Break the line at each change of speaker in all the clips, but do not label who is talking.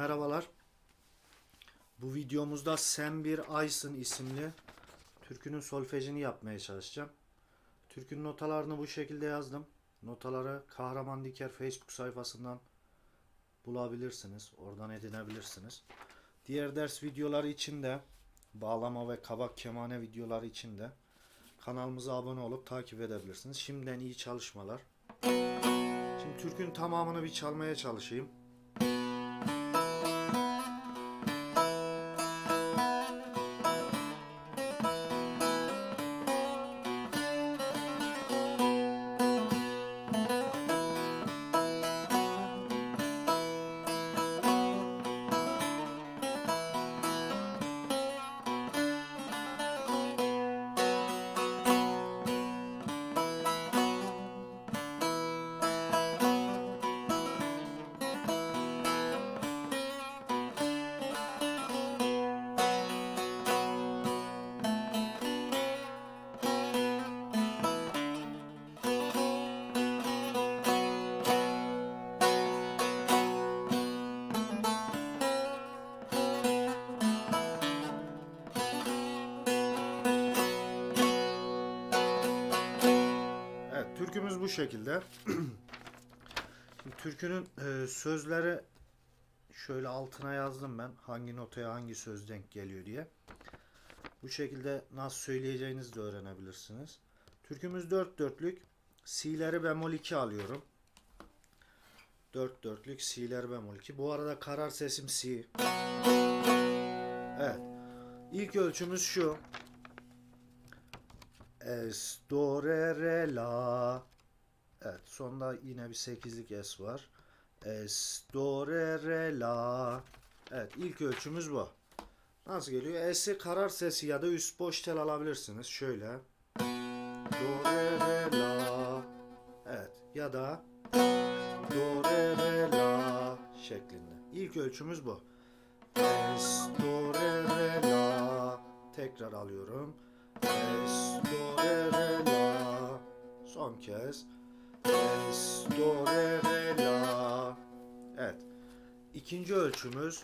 Merhabalar. Bu videomuzda Sen Bir Aysın isimli türkünün solfejini yapmaya çalışacağım. Türkünün notalarını bu şekilde yazdım. Notaları Kahraman Diker Facebook sayfasından bulabilirsiniz. Oradan edinebilirsiniz. Diğer ders videoları için de bağlama ve kabak kemane videoları için de kanalımıza abone olup takip edebilirsiniz. Şimdiden iyi çalışmalar. Şimdi türkün tamamını bir çalmaya çalışayım. Şekilde. Şimdi türkünün e, sözleri şöyle altına yazdım ben. Hangi notaya hangi söz denk geliyor diye. Bu şekilde nasıl söyleyeceğinizi de öğrenebilirsiniz. Türkümüz dört dörtlük. Si'leri bemol 2 alıyorum. Dört dörtlük Si'ler bemol 2. Bu arada karar sesim Si. Evet. İlk ölçümüz şu. Es, do, re, re, la. Evet, sonda yine bir sekizlik es var. Es, do, re, re, la. Evet, ilk ölçümüz bu. Nasıl geliyor? Es'i karar sesi ya da üst boş tel alabilirsiniz. Şöyle. Do, re, re, la. Evet, ya da do, re, re, la şeklinde. İlk ölçümüz bu. Es, do, re, re, la. Tekrar alıyorum. Es, do, re, re, la. Son kez. Es, do, re, re, la. Evet. İkinci ölçümüz.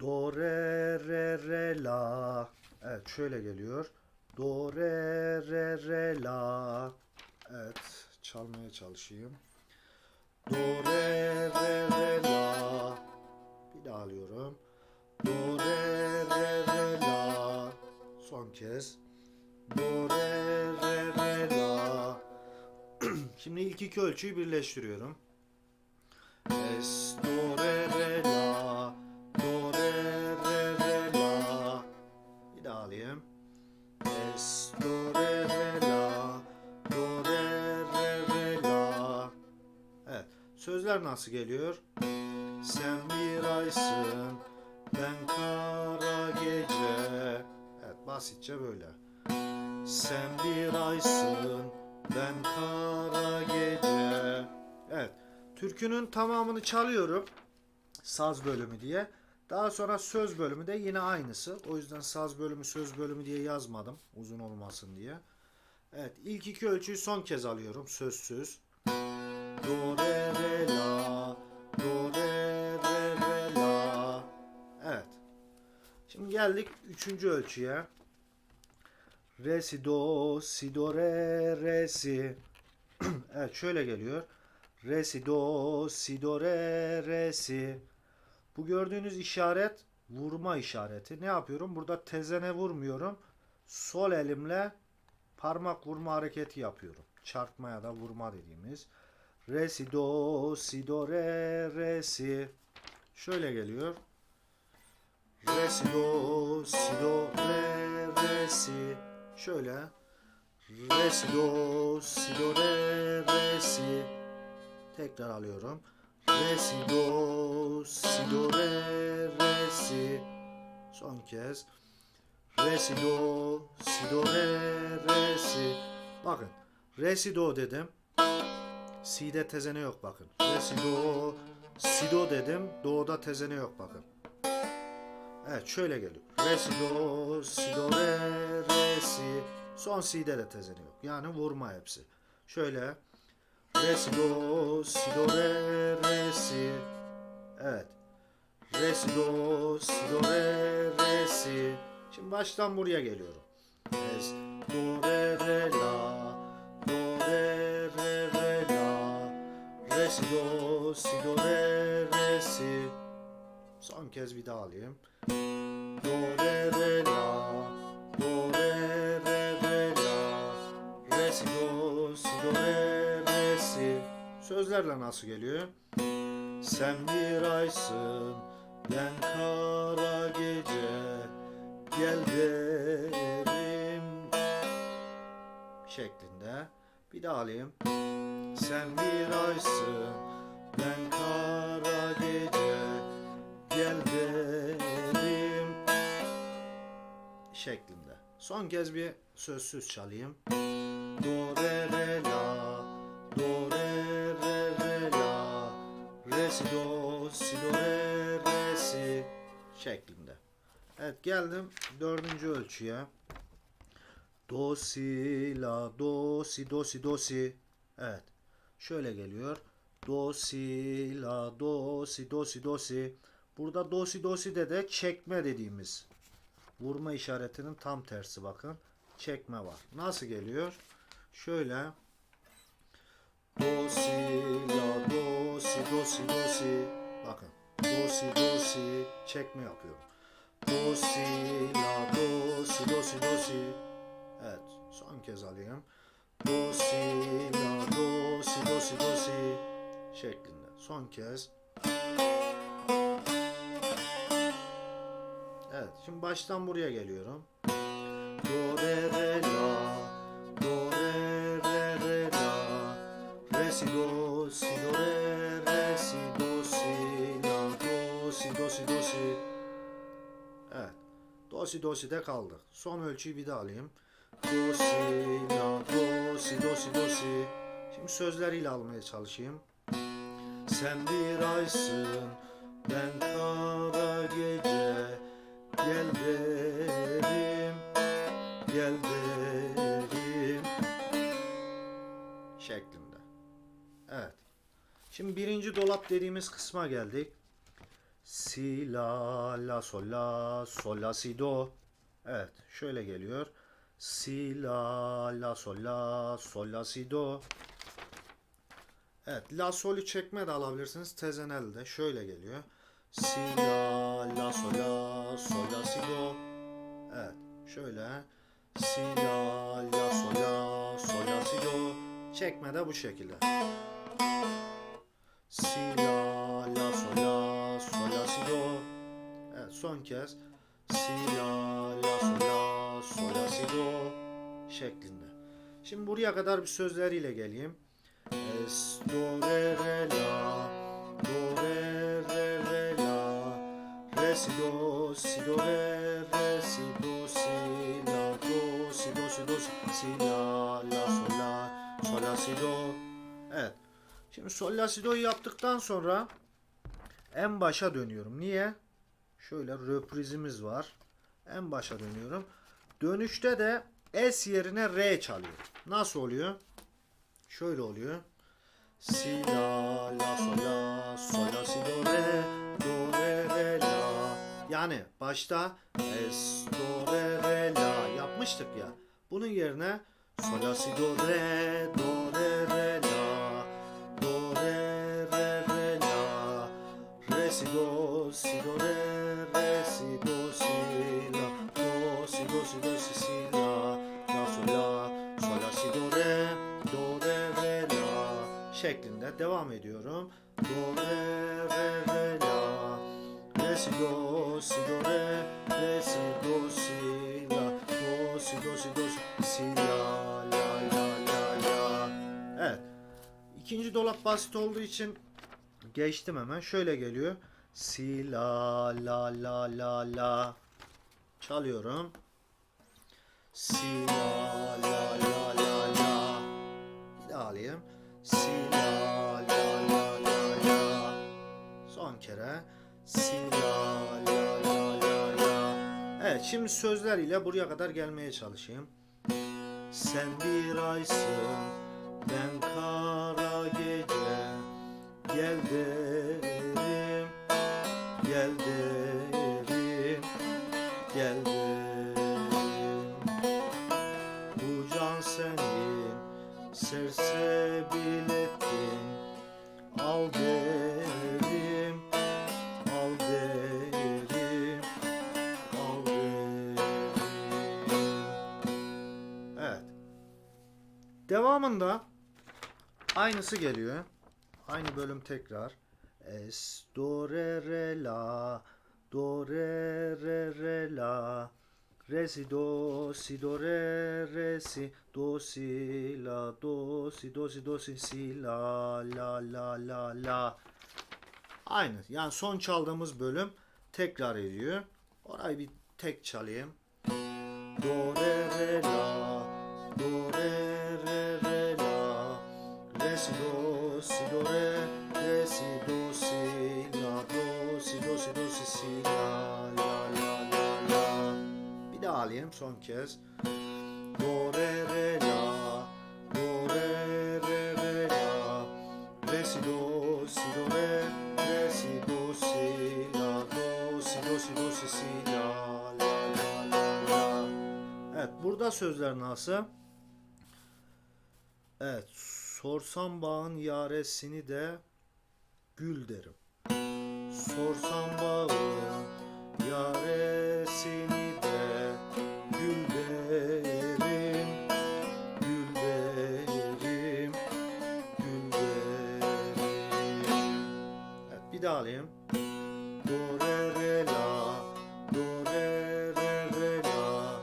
Do, re, re, re, la. Evet şöyle geliyor. Do, re, re, re, la. Evet çalmaya çalışayım. Do, re, re, re, la. Bir daha alıyorum. Do, re, re, re, la. Son kez. Do, re, re, re. Şimdi ilk iki ölçüyü birleştiriyorum. Es, do, re, re, la. Do, re, re, re, la. Bir daha alayım. Es, do, re, re, la. Do, re, re, re, la. Evet. Sözler nasıl geliyor? Sen bir aysın, ben kara gece. Evet basitçe böyle. Sen bir aysın, ben kara. Evet. Türkünün tamamını çalıyorum. Saz bölümü diye. Daha sonra söz bölümü de yine aynısı. O yüzden saz bölümü söz bölümü diye yazmadım. Uzun olmasın diye. Evet ilk iki ölçüyü son kez alıyorum. Sözsüz. Do re re la. Do re re re la. Evet. Şimdi geldik üçüncü ölçüye. Re si do si do re re si. evet şöyle geliyor. Re si do si do re re si. Bu gördüğünüz işaret vurma işareti. Ne yapıyorum? Burada tezene vurmuyorum. Sol elimle parmak vurma hareketi yapıyorum. Çarpmaya da vurma dediğimiz. Re si do si do re re si. Şöyle geliyor. Re si do si do re re si. Şöyle. Re si do si do re re si. Tekrar alıyorum. Re si do si do re re si. Son kez. Re si do si do re re si. Bakın. Re si do dedim. Si'de tezene yok bakın. Re si do si do dedim. Do'da tezene yok bakın. Evet şöyle geliyor. Re si do si do re re si. Son si'de de tezene yok. Yani vurma hepsi. Şöyle Re si do si do re re si. Evet. Re si do si do re re si. Şimdi baştan buraya geliyorum. Es do re re la do re re re la re si do si do re re si. Son kez bir daha alayım. Do re re la si do si do re re si. Sözlerle nasıl geliyor? Sen bir aysın, ben kara gece, gel derim şeklinde. Bir daha alayım. Sen bir aysın, ben kara gece, gel derim şeklinde. Son kez bir sözsüz çalayım. Do re re la, do re re re la, re si do si do re re si şeklinde. Evet geldim dördüncü ölçüye. Do si la do si do si do si. Evet. Şöyle geliyor. Do si la do si do si do si. Burada do si do si de de çekme dediğimiz vurma işaretinin tam tersi bakın. Çekme var. Nasıl geliyor? Şöyle do si la do si do si do si bakın do si do si çekme yapıyorum. Do si la do si do si do si Evet son kez alayım. Do si la do si do si do si şeklinde. Son kez. Evet şimdi baştan buraya geliyorum. Do re re la si do si de kaldık. Son ölçüyü bir daha alayım. Do si la do si do si do si. Şimdi sözleriyle almaya çalışayım. Sen bir aysın, ben kara gece. Gel derim, gel derim şeklinde. Evet. Şimdi birinci dolap dediğimiz kısma geldik. Si, la, la, sol, la, sol, la, si, do. Evet. Şöyle geliyor. Si, la, la, sol, la, sol, la, si, do. Evet. La, sol'ü çekme de alabilirsiniz. Tezenel de şöyle geliyor. Si, la, la, sol, la, sol, la, si, do. Evet. Şöyle. Si, la, la, sol, la, sol, la, si, do. Çekme de bu şekilde. Si, la, la, sol, la, son kez. Si, la, la, sol, la, sol, la, si, do şeklinde. Şimdi buraya kadar bir sözleriyle geleyim. Es, do, re, re, la, do, re, re, re, la, re, si, do, si, do, re, re, si, do, si, la, do, si, do, si, do, si, la, la, sol, la, sol, la, si, do. Evet. Şimdi sol la si do'yu yaptıktan sonra en başa dönüyorum. Niye? Şöyle röprizimiz var. En başa dönüyorum. Dönüşte de S yerine R çalıyorum. Nasıl oluyor? Şöyle oluyor. Si la la sol la sol la si do re do re re la. Yani başta es do re re la yapmıştık ya. Bunun yerine sol la si do re do re re la do re re re la re si do si do re şeklinde devam ediyorum. Do re re re la re si do si do re re si do si la do si do si do si si la la la la la Evet. İkinci dolap basit olduğu için geçtim hemen. Şöyle geliyor. Si la la la la la çalıyorum. Si la la la la la bir daha alayım. Si la la la la la son kere Si la la la la la Evet şimdi sözler ile buraya kadar gelmeye çalışayım. Sen bir aysın, ben kara gece, gel derim. gel derim sersebil ettin Al derim al derim al derim. Evet. Devamında aynısı geliyor. Aynı bölüm tekrar. Es do re re la. Do re re re la re si do si do re re si do si la do si do si do si si la la la la la Aynı. Yani son çaldığımız bölüm tekrar ediyor. Orayı bir tek çalayım. Do re re la do re re re la re si do si do re re si do si la do si do si do si si la alayım son kez do re re la do re re re la re si do si do re re si do si la do si do si do si si la la la la la Evet burada sözler nasıl? Evet sorsam bağın yaresini de gül derim. Sorsam bağın yaresini alayım. Do re re la do re re re la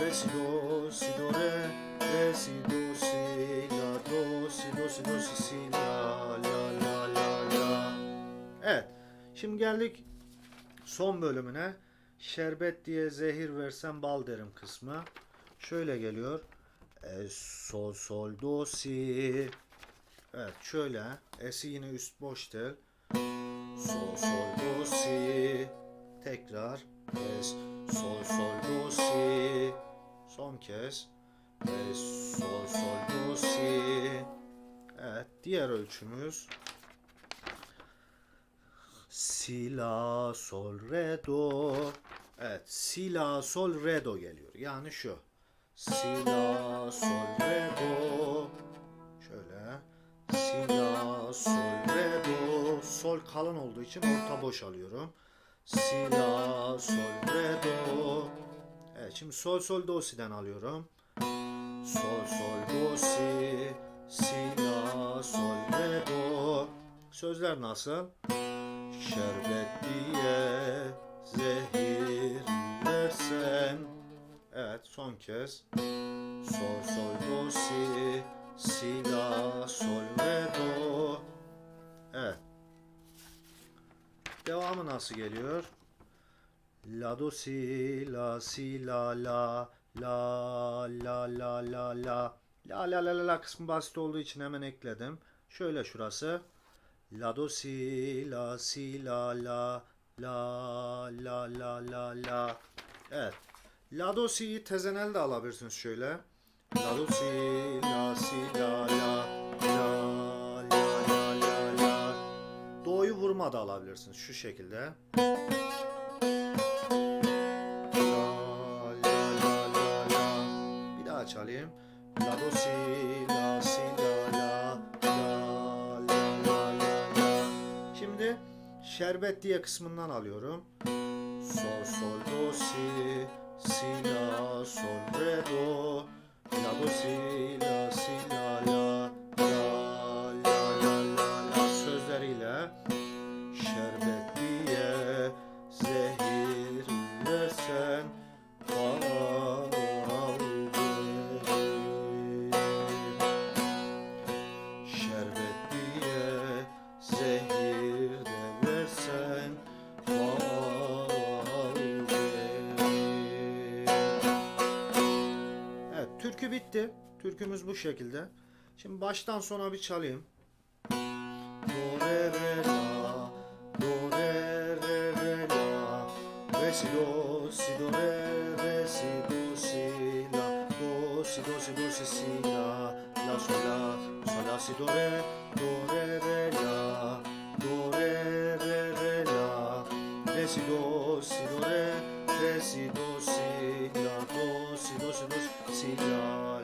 re si do si do re re si do si la do si do si do si si la la la la. La Evet şimdi geldik son bölümüne. Şerbet diye zehir versem bal derim kısmı. Şöyle geliyor. E, sol sol do si evet şöyle. Esi yine üst boş tel Sol sol do si. Tekrar es. Sol sol do si. Son kez. Es. Sol sol do si. Evet diğer ölçümüz. Si la sol re do. Evet si la sol re do geliyor. Yani şu. Si la sol re do Si la sol re do sol kalın olduğu için orta boş alıyorum. Si la sol re do. Evet şimdi sol sol do si'den alıyorum. Sol sol do si si la sol re do. Sözler nasıl? Şerbet diye zehir versen. Evet son kez. Sol sol do si si la sol re do. Evet. Devamı nasıl geliyor? La do si la si la la la la la la la la la la la la kısmı basit olduğu için hemen ekledim. Şöyle şurası. La do si la si la la la la la la la. Evet. La do si'yi tezenel de alabilirsiniz şöyle. Do si la si la la la la la la la. Do'yu vurma da alabilirsiniz şu şekilde. Bir daha çalayım. La do si la si la la la la la la. Şimdi şerbet diye kısmından alıyorum. Sol sol do si si la sol re do la assim, bu şekilde. Şimdi baştan sona bir çalayım. Do re re la do re re re la re si do si do re re si do si la do si do si do si si la la sol la sol la si do re do re re la do re re re la si do si do re re si do si la do si do si do si la